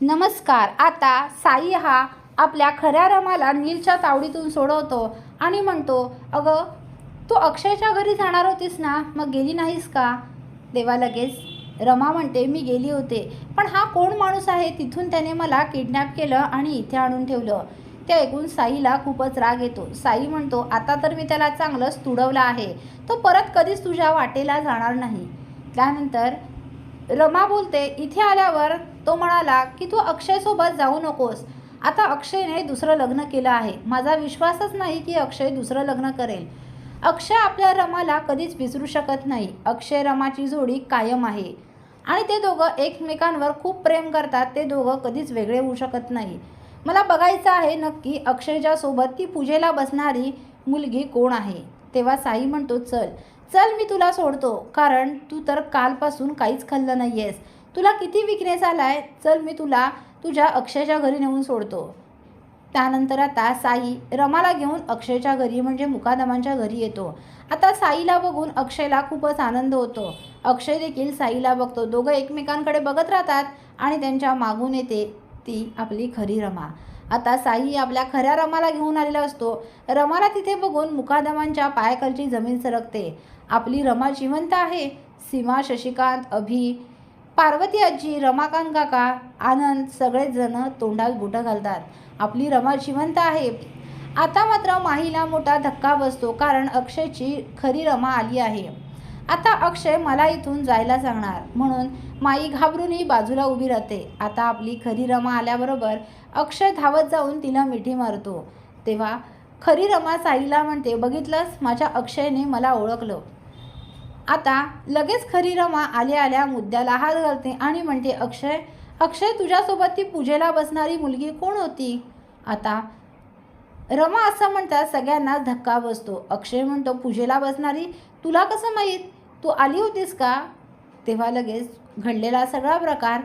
नमस्कार आता साई हा आपल्या खऱ्या रमाला नीलच्या तावडीतून सोडवतो आणि म्हणतो अगं तू अक्षयच्या घरी जाणार होतीस ना? मग गेली नाहीस का? देवा लगेच. रमा म्हणते मी गेली होते पण हा कोण माणूस आहे? तिथून त्याने मला किडनॅप केलं आणि इथे आणून ठेवलं. ते ऐकून साईला खूपच राग येतो. साई म्हणतो आता तर मी त्याला चांगलंच तुडवलं आहे. तो परत कधीच तुझ्या वाटेला जाणार नाही. त्यानंतर रमा बोलते इथे आल्यावर तो म्हणाला की तू अक्षयसोबत जाऊ नकोस. आता अक्षयने दुसरं लग्न केलं आहे. माझा विश्वासच नाही की अक्षय दुसरं लग्न करेल. अक्षय आपल्या रमाला कधीच विसरू शकत नाही. अक्षय रमाची जोडी कायम आहे. आणि ते दोघं एकमेकांवर खूप प्रेम करतात. ते दोघं कधीच वेगळे होऊ शकत नाही. मला बघायचं आहे नक्की अक्षयच्या सोबत ती पूजेला बसणारी मुलगी कोण आहे? तेव्हा साई म्हणतो चल. चल मी तुला सोडतो. कारण तू तर कालपासून काहीच खाल्लं नाही आहेस तुला किती विकनेस आलाय? चल मी तुला तुझ्या अक्षयच्या घरी नेऊन सोडतो. त्यानंतर आता साई रमाला घेऊन अक्षयच्या घरी म्हणजे मुकादमांच्या घरी येतो. आता साईला बघून अक्षयला खूपच आनंद होतो. अक्षय देखील साईला बघतो. दोघं एकमेकांकडे बघत राहतात आणि त्यांच्या मागून येते ती आपली खरी रमा. आता साई आपल्या खऱ्या रमाला घेऊन आलेला असतो. रमाला तिथे बघून मुकादमांच्या पायाखालची जमीन सरकते. आपली रमा जिवंत आहे. सीमा शशिकांत अभि पार्वती आजी रमाकांत काका आनंद सगळेजण तोंडात बुटं घालतात. आपली रमा जिवंत आहे. आता मात्र माहीला मोठा धक्का बसतो कारण अक्षयची खरी रमा आली आहे. आता अक्षय मला इथून जायला सांगणार. म्हणून माई घाबरूनही बाजूला उभी राहते. आता आपली खरी रमा आल्याबरोबर अक्षय धावत जाऊन तिला मिठी मारतो. तेव्हा खरी रमा साईला म्हणते बघितलंस? माझ्या अक्षयने मला ओळखलं. आता लगेच खरी रमा आल्या आल्या मुद्द्याला हात घालते आणि म्हणते अक्षय अक्षय तुझ्यासोबत ती पूजेला बसणारी मुलगी कोण होती? आता रमा असं म्हणतात सगळ्यांनाच धक्का बसतो. अक्षय म्हणतो पूजेला बसणारी? तुला कसं माहीत? तू आली होतीस का? तेव्हा लगेच घडलेला सगळा प्रकार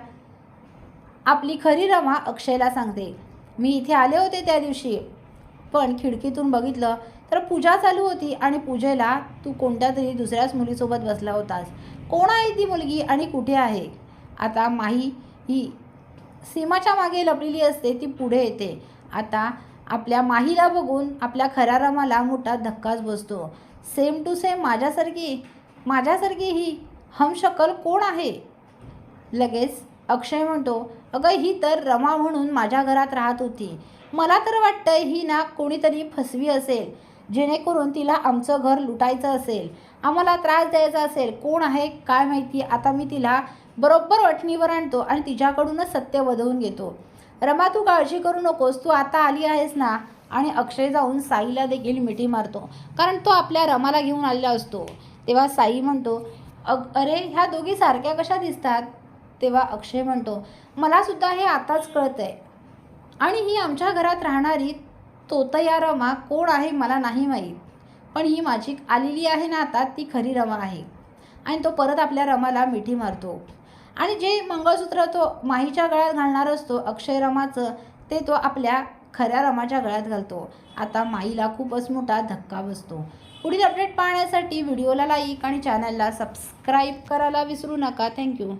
आपली खरी रमा अक्षयला सांगते. मी इथे आले होते त्या दिवशी. पण खिडकीतून बघितलं तर पूजा चालू होती आणि पूजेला तू कोणत्या तरी दुसऱ्याच मुलीसोबत बसला होतास? कोण आहे ती मुलगी आणि कुठे आहे? आता माही ही सीमाच्या मागे लपलेली असते ती पुढे येते. आता आपल्या माहीला बघून आपल्या खऱ्या रमाला मोठा धक्काच बसतो. सेम टू सेम माझ्यासारखी माझ्यासारखी ही हमशकल कोण आहे? लगेच अक्षय म्हणतो अगं ही तर रमा म्हणून माझ्या घरात राहत होती. मला तर वाटतं ही ना कोणीतरी फसवी असेल जेणेकरून तिला आमचं घर लुटायचं असेल. आम्हाला त्रास द्यायचा असेल. कोण आहे काय माहिती? आता मी तिला बरोबर वटणीवर आणतो आणि तिच्याकडूनच सत्य वधवून घेतो. रमा तू काळजी करू नकोस. तू आता आली आहेस ना? आणि अक्षय जाऊन साईला देखील मिठी मारतो. कारण तो आपल्या रमाला घेऊन आलेला असतो. तेव्हा साई म्हणतो अग अरे ह्या दोघी सारख्या कशा दिसतात? तेव्हा अक्षय म्हणतो मला सुद्धा हे आताच कळतं आहे आणि ही आमच्या घरात राहणारी तोतया रमा कोण आहे मला नाही माहीत. पण ही माझी आलेली आहे ना आता ती खरी रमा आहे. आणि तो परत आपल्या रमाला मिठी मारतो. आणि जे मंगळसूत्र तो माहीच्या गळ्यात घालणार असतो अक्षय रमाचं ते तो आपल्या खऱ्या रमाच्या गळ्यात घालतो. आता माईला खूपच मोठा धक्का बसतो. पुढील अपडेट पाहण्यासाठी व्हिडिओला लाईक आणि चॅनलला सबस्क्राईब करायला विसरू नका. थँक्यू